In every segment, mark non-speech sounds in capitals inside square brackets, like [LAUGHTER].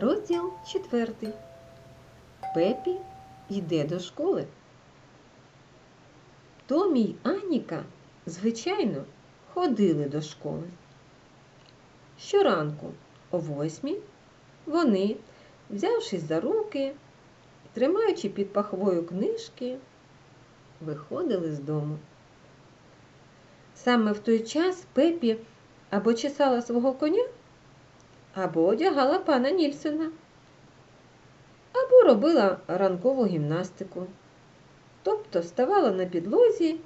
Розділ четвертий. Пепі йде до школи. Томі й Аніка, звичайно, ходили до школи. Щоранку о восьмій вони, взявшись за руки, тримаючи під пахвою книжки, виходили з дому. Саме в той час Пепі або чесала свого коня, або одягала пана Нільсона, або робила ранкову гімнастику, тобто ставала на підлозі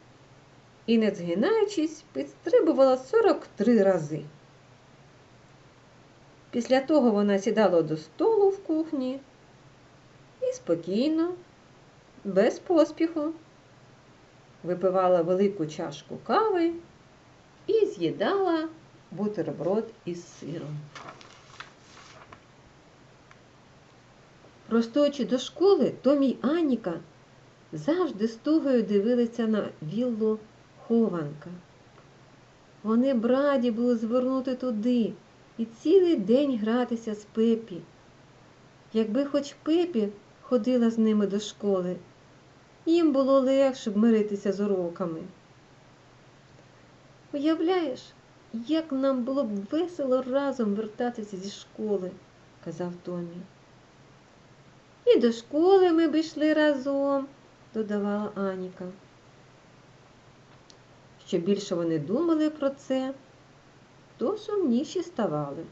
і, не згинаючись, підстрибувала 43 рази. Після того вона сідала до столу в кухні і спокійно, без поспіху, випивала велику чашку кави і з'їдала бутерброд із сиром. Простуючи до школи, Томі й Аніка завжди з тугою дивилися на віллу хованка. Вони б раді були звернути туди і цілий день гратися з Пепі. Якби хоч Пепі ходила з ними до школи, їм було легше б миритися з уроками. Уявляєш, як нам було б весело разом вертатися зі школи, казав Томі. І до школи ми б йшли разом, додавала Аніка. Що більше вони думали про це, то сумніші ставали.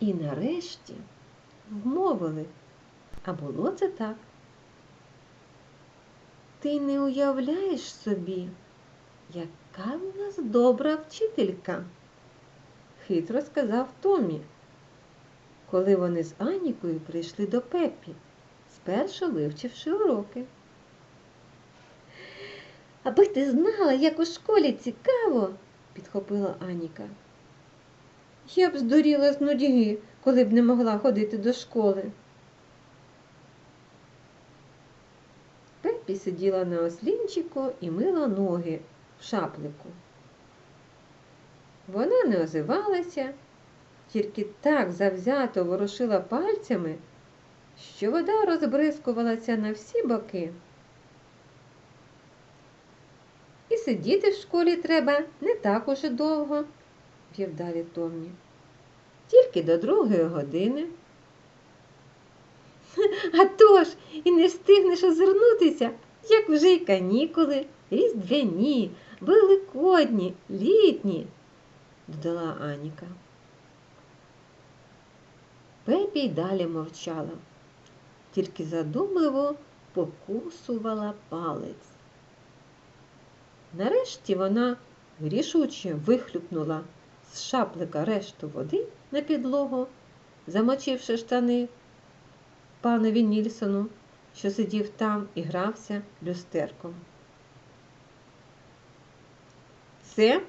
І нарешті вмовили, а було це так. Ти не уявляєш собі, яка в нас добра вчителька, хитро сказав Томі, коли вони з Анікою прийшли до Пеппі, спершу вивчивши уроки. Аби ти знала, як у школі цікаво, підхопила Аніка. Я б здуріла з нудьги, коли б не могла ходити до школи. Пеппі сиділа на ослінчику і мила ноги в шаплику. Вона не озивалася, тільки так завзято ворушила пальцями, що вода розбризкувалася на всі боки. І сидіти в школі треба не так уже довго, вів далі Томмі. Тільки до другої години. [LAUGHS] А тож, і не встигнеш озирнутися, як вже й канікули, різдвяні, великодні, літні, додала Аніка. Пепі й далі мовчала, тільки задумливо покусувала палець. Нарешті вона рішуче вихлюпнула з шаплика решту води на підлогу, замочивши штани панові Нільсону, що сидів там і грався люстерком. Це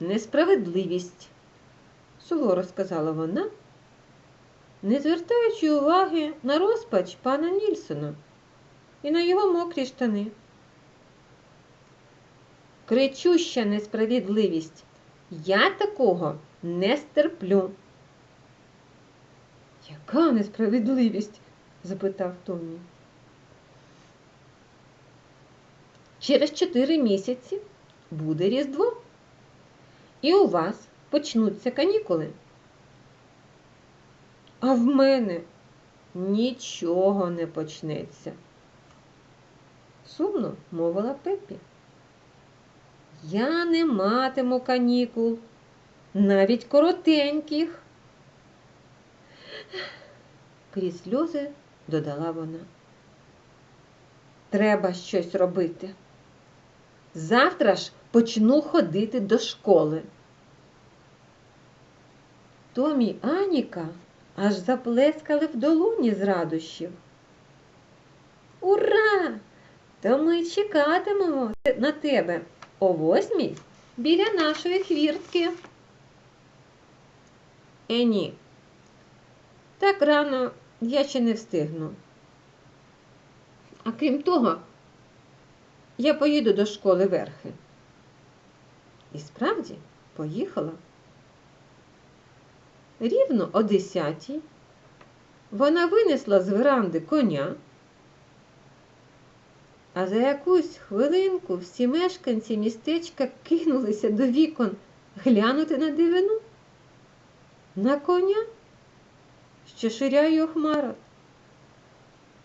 несправедливість, суворо сказала вона, не звертаючи уваги на розпач пана Нільсона і на його мокрі штани. Кричуща несправедливість. Я такого не стерплю. Яка несправедливість? запитав Томі. Через чотири місяці буде Різдво, і у вас почнуться канікули. А в мене нічого не почнеться. Сумно мовила Пеппі. Я не матиму канікул, навіть коротеньких. Крізь сльози додала вона. Треба щось робити. Завтра ж почну ходити до школи. Томі Аніка аж заплескали в долоні з радощів. Ура! То ми чекатимемо на тебе о восьмій біля нашої хвіртки. Е, ні. Так рано я ще не встигну. А крім того, я поїду до школи верхи. І справді поїхала. Рівно о десятій вона винесла з веранди коня, а за якусь хвилинку всі мешканці містечка кинулися до вікон глянути на дивину, на коня, що ширяє у хмарах.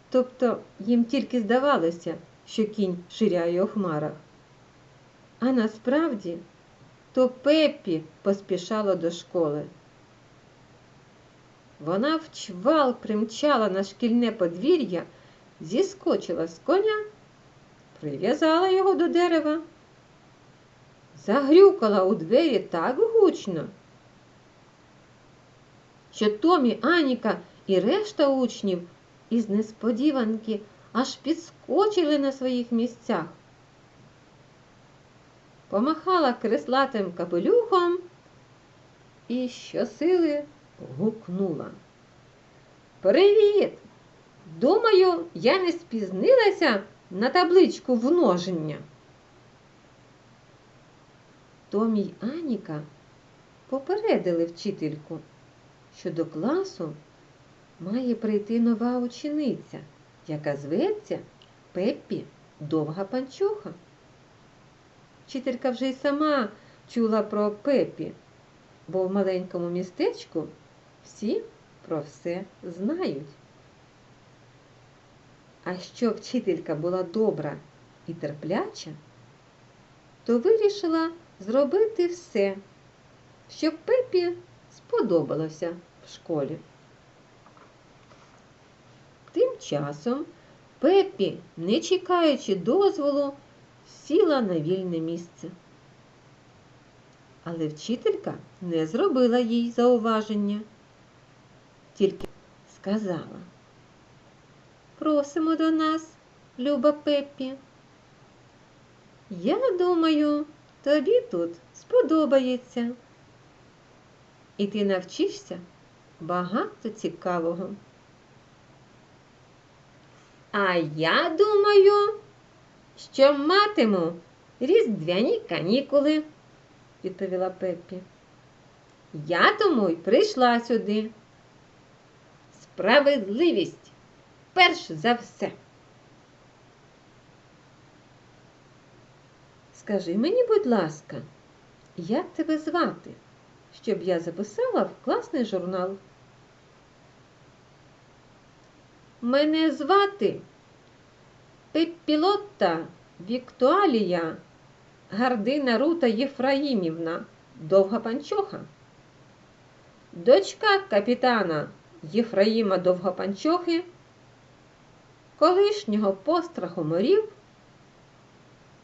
Тобто їм тільки здавалося, що кінь ширяє у хмарах. А насправді то Пеппі поспішала до школи. Вона вчвал примчала на шкільне подвір'я, зіскочила з коня, прив'язала його до дерева, загрюкала у двері так гучно, що Томі, Аніка і решта учнів із несподіванки аж підскочили на своїх місцях. Помахала креслатим капелюхом і щосили гукнула. Привіт! Думаю, я не спізнилася на табличку множення. Томі й Аніка попередили вчительку, що до класу має прийти нова учениця, яка зветься Пеппі Довга Панчоха. Вчителька вже й сама чула про Пеппі, бо в маленькому містечку всі про все знають. А що вчителька була добра і терпляча, то вирішила зробити все, щоб Пепі сподобалося в школі. Тим часом Пеппі, не чекаючи дозволу, сіла на вільне місце. Але вчителька не зробила їй зауваження, тільки сказала Просимо до нас, люба Пеппі. Я думаю, тобі тут сподобається. І ти навчишся багато цікавого. А я думаю, що матиму різдвяні канікули, відповіла Пеппі. Я тому й прийшла сюди. Справедливість перш за все. Скажи мені, будь ласка, як тебе звати, щоб я записала в класний журнал? Мене звати Пеппілотта Віктуалія Гардина Рута Єфраїмівна Довга Панчоха. Дочка капітана Єфраїма Довгопанчохи, колишнього постраху морів,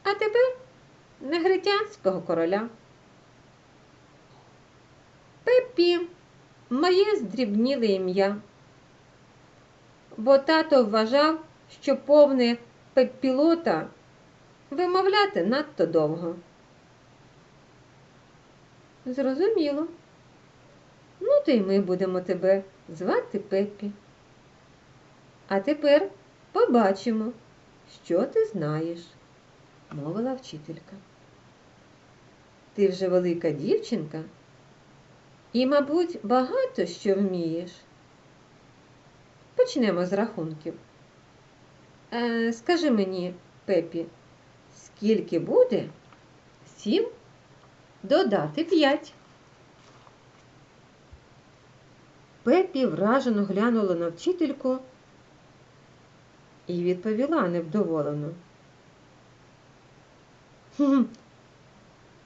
а тепер негритянського короля. Пеппі моє здрібніле ім'я, бо тато вважав, що повне пеппілота вимовляти надто довго. Зрозуміло. Ну, то й ми будемо тебе звати Пеппі. А тепер побачимо, що ти знаєш, мовила вчителька. Ти вже велика дівчинка і, мабуть, багато що вмієш. Почнемо з рахунків. Е, скажи мені, Пепі, скільки буде сім додати п'ять? Пепі вражено глянула на вчительку і відповіла невдоволено. «Хм,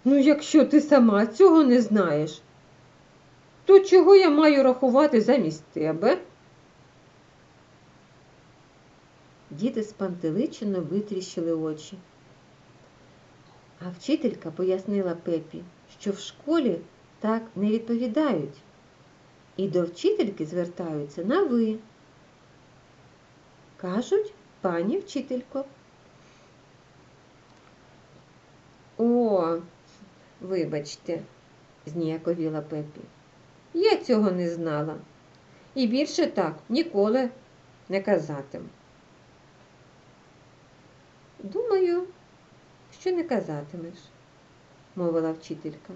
Ну, якщо ти сама цього не знаєш, то чого я маю рахувати замість тебе? Діти спантеличено витріщили очі. А вчителька пояснила Пепі, що в школі так не відповідають і до вчительки звертаються на ви. Кажуть, пані вчителько. О, вибачте, зніяковіла Пепі. Я цього не знала. І більше так ніколи не казатиму. Думаю, що не казатимеш, мовила вчителька.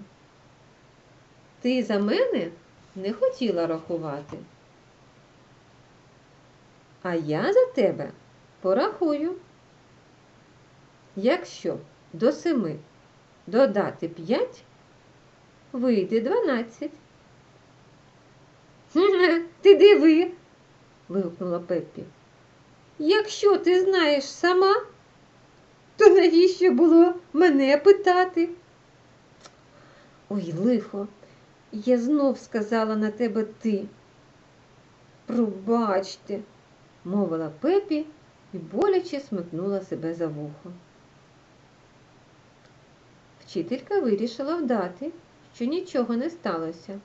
Ти за мене не хотіла рахувати. А я за тебе порахую. Якщо до семи додати п'ять, вийде дванадцять. «Хе-хе, Ти диви. вигукнула Пеппі. Якщо ти знаєш сама, то навіщо було мене питати? Ой, лихо, я знов сказала на тебе ти. Пробачте, мовила Пепі і боляче смикнула себе за вухо. Вчителька вирішила вдати, що нічого не сталося,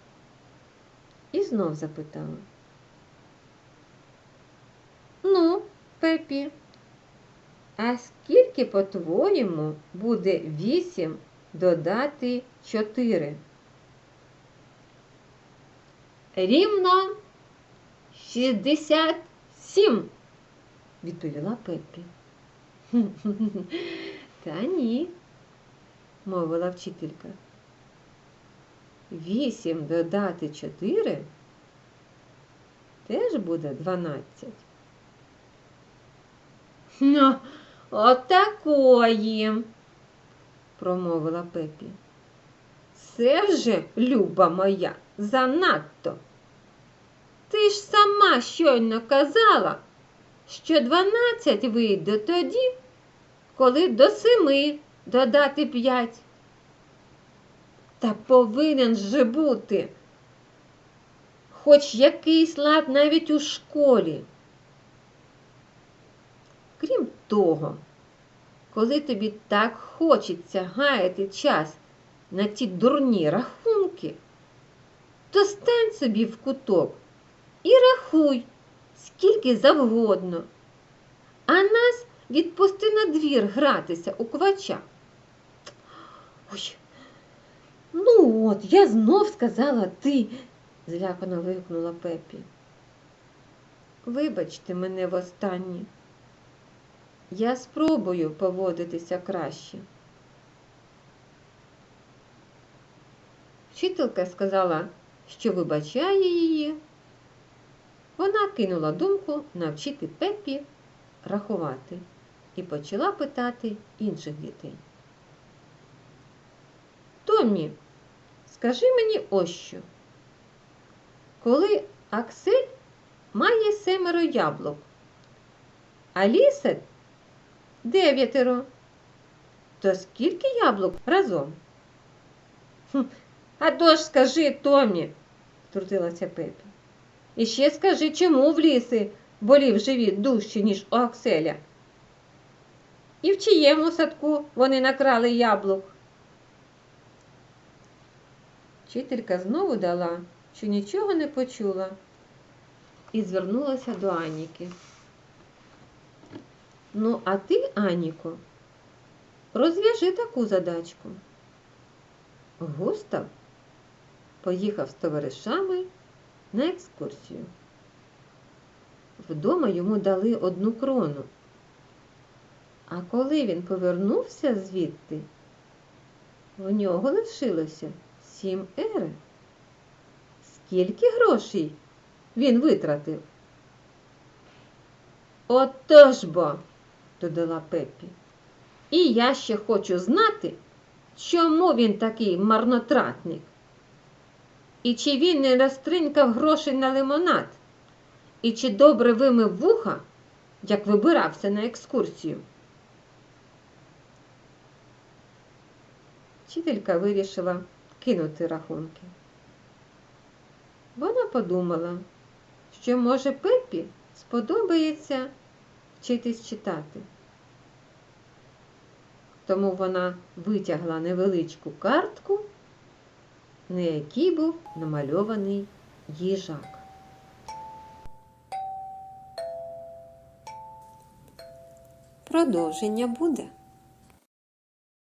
і знов запитала. Ну, Пепі, а скільки, по-твоєму, буде вісім додати чотири? Рівно шістдесят сім, відповіла Пеппі. [LAUGHS] Та ні, мовила вчителька. Вісім додати чотири теж буде дванадцять. Ну, отакої, промовила Пепі. Це вже, люба моя, занадто. Ти ж сама щойно казала, що дванадцять вийде тоді, коли до семи додати п'ять. Та повинен же бути хоч якийсь лад навіть у школі. Крім того, коли тобі так хочеться гаяти час на ті дурні рахунки, то стань собі в куток і рахуй, скільки завгодно, а нас відпусти на двір гратися у квача. Ой, ну от, я знов сказала ти, злякано вигукнула Пепі. Вибачте мене востаннє. Я спробую поводитися краще. Вчителька сказала, що вибачає її. Вона кинула думку навчити Пеппі рахувати і почала питати інших дітей. Томмі, скажи мені ось що. Коли Аксель має семеро яблук, а лісик дев'ятеро, то скільки яблук разом? «Хм, А то ж скажи, Томі, втрутилася Пепі. І ще скажи, чому в ліси болів живіт дужче, ніж у Акселя? І в чиєму садку вони накрали яблук? Вчителька знову дала, що нічого не почула, і звернулася до Аніки. Ну, а ти, Аніко, розв'яжи таку задачку. Густав поїхав з товаришами на екскурсію. Вдома йому дали одну крону. А коли він повернувся звідти, в нього лишилося сім ери. Скільки грошей він витратив? Отож бо, додала Пеппі. І я ще хочу знати, чому він такий марнотратник. І чи він не розтринькав грошей на лимонад, і чи добре вимив вуха, як вибирався на екскурсію. Вчителька вирішила кинути рахунки. Вона подумала, що, може, Пеппі сподобається вчитись читати. Тому вона витягла невеличку картку, на якій був намальований їжак. Продовження буде.